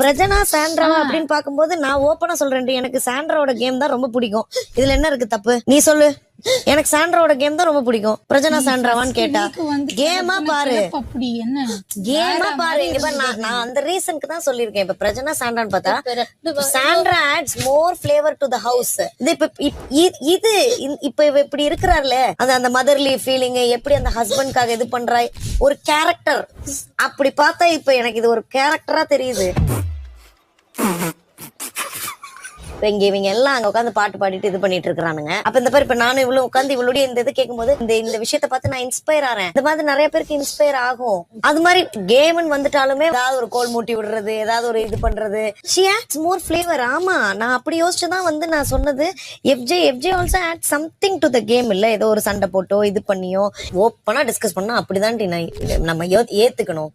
Prajana Sandra அப்படின்னு பாக்கும்போது நான் ஓப்பனா சொல்றேன் எனக்கு சாண்ட்ராவோட கேம் தான் ரொம்ப பிடிக்கும். இதுல என்ன இருக்கு தப்பு? நீ சொல்லு. எனக்கு சாண்ட்ராவோட கேம் தான் ரொம்ப பிடிக்கும். பிரஜனா சாண்ட்ராவான்னு கேட்டா. கேமா பாரு. கேமா பாரு. இங்க பாரு நான் அந்த ரீசனுக்கு தான் சொல்லியிருக்கேன். இப்ப பிரஜனா சாண்ட்ரான்னு பார்த்தா Sandra adds more flavour to the house இது இப்ப இது இப்ப இவ இப்படி இருக்கிறார்ல. அந்த அந்த மதர்லி ஃபீலிங் எப்படி அந்த ஹஸ்பண்ட்காக இது பண்றா ஒரு கேரக்டர் அப்படி பார்த்தா இப்ப எனக்கு இது ஒரு கேரக்டரா தெரியுது. இங்க இவங்க எல்லாம் அங்க உட்காந்து பாட்டு பாடிட்டு இது பண்ணிட்டு இருக்கிறானுங்க. அப்ப இந்த மாதிரி இப்ப நானும் இவ்வளவு உட்காந்து இவளுடைய இந்த இது கேட்கும்போது இந்த இந்த விஷயத்த பார்த்து நான் இன்ஸ்பயர் ஆறேன். இந்த மாதிரி நிறைய பேருக்கு இன்ஸ்பயர் ஆகும். அது மாதிரி கேம்னு வந்துட்டாலுமே ஏதாவது ஒரு கோல் மூட்டி விடுறது ஏதாவது ஒரு இது பண்றது. ஷி ஆட்ஸ் மோர் ஃபிளேவர் ஆமா நான் அப்படி யோசிச்சுதான் வந்து நான் சொன்னது. FJ FJ also add something to the game இல்ல? ஏதோ ஒரு சண்டை போட்டோ இது பண்ணியோ ஓப்பனா டிஸ்கஸ் பண்ணா அப்படிதான் நான் நம்ம யோ- ஏத்துக்கணும்.